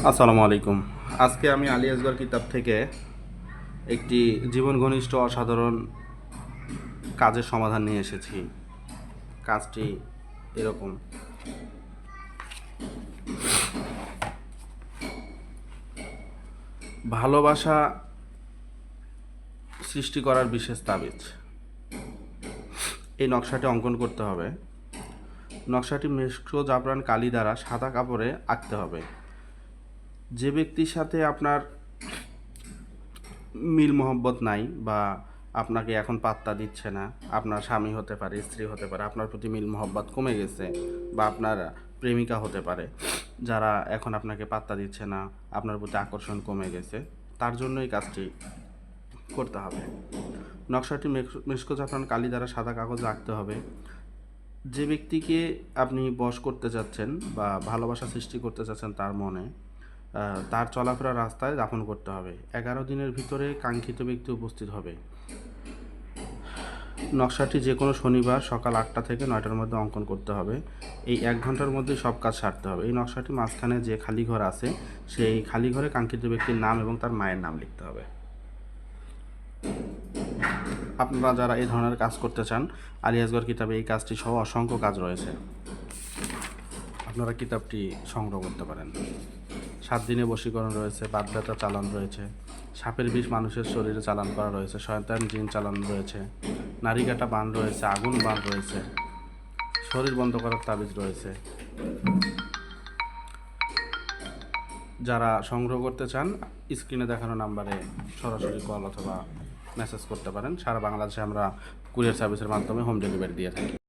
আসসালামু আলাইকুম। আজকে আমি আলী আসগর কিতাব থেকে একটি জীবন ঘনিষ্ঠ অসাধারণ কাজের সমাধান নিয়ে এসেছি। কাজটি এরকম। ভালোবাসা সৃষ্টি করার বিশেষ তাবিজ। এই নকশাটি অঙ্কন করতে হবে। নকশাটি মেশকো জাফরান কালি দ্বারা সাদা কাপড়ে আঁকতে হবে। যে ব্যক্তির সাথে আপনার মিল মোহব্বত নাই বা আপনাকে এখন পাত্তা দিচ্ছে না, আপনার স্বামী হতে পারে, স্ত্রী হতে পারে, আপনার প্রতি মিল মোহব্বত কমে গেছে বা আপনার প্রেমিকা হতে পারে, যারা এখন আপনাকে পাত্তা দিচ্ছে না, আপনার প্রতি আকর্ষণ কমে গেছে, তার জন্য এই কাজটি করতে হবে। নকশাটি মেশকো জাফরান কালি দ্বারা সাদা কাগজে আঁকতে হবে। যে ব্যক্তিকে আপনি বশ করতে চাচ্ছেন বা ভালোবাসা সৃষ্টি করতে চাচ্ছেন তার মনে তার চলাফেরা রাস্তায় দাফন করতে হবে। এগারো দিনের ভিতরে কাঙ্ক্ষিত ব্যক্তি উপস্থিত হবে। নকশাটি যে কোনো শনিবার সকাল আটটা থেকে নয়টার মধ্যে অঙ্কন করতে হবে। এই এক ঘণ্টার মধ্যে সব কাজ সারতে হবে। এই নকশাটি মাঝখানে যে খালি ঘর আছে, সেই খালি ঘরে কাঙ্ক্ষিত ব্যক্তির নাম এবং তার মায়ের নাম লিখতে হবে। আপনারা যারা এই ধরনের কাজ করতে চান, আলিয়াসগড় কিতাবে এই কাজটি সহ অসংখ্য কাজ রয়েছে। আপনারা কিতাবটি সংগ্রহ করতে পারেন। সাত দিনে বশীকরণ রয়েছে, বাদ ব্যথা চালান রয়েছে, সাপের বিষ মানুষের শরীরে চালান করা রয়েছে, শয়তান জিন চালান রয়েছে, নারী কাটা বান রয়েছে, আগুন বান রয়েছে, শরীর বন্ধ করার তাবিজ রয়েছে। যারা সংগ্রহ করতে চান, স্ক্রিনে দেখানো নাম্বারে সরাসরি কল অথবা মেসেজ করতে পারেন। সারা বাংলাদেশে আমরা কুরিয়ার সার্ভিসের মাধ্যমে হোম ডেলিভারি দিয়ে থাকি।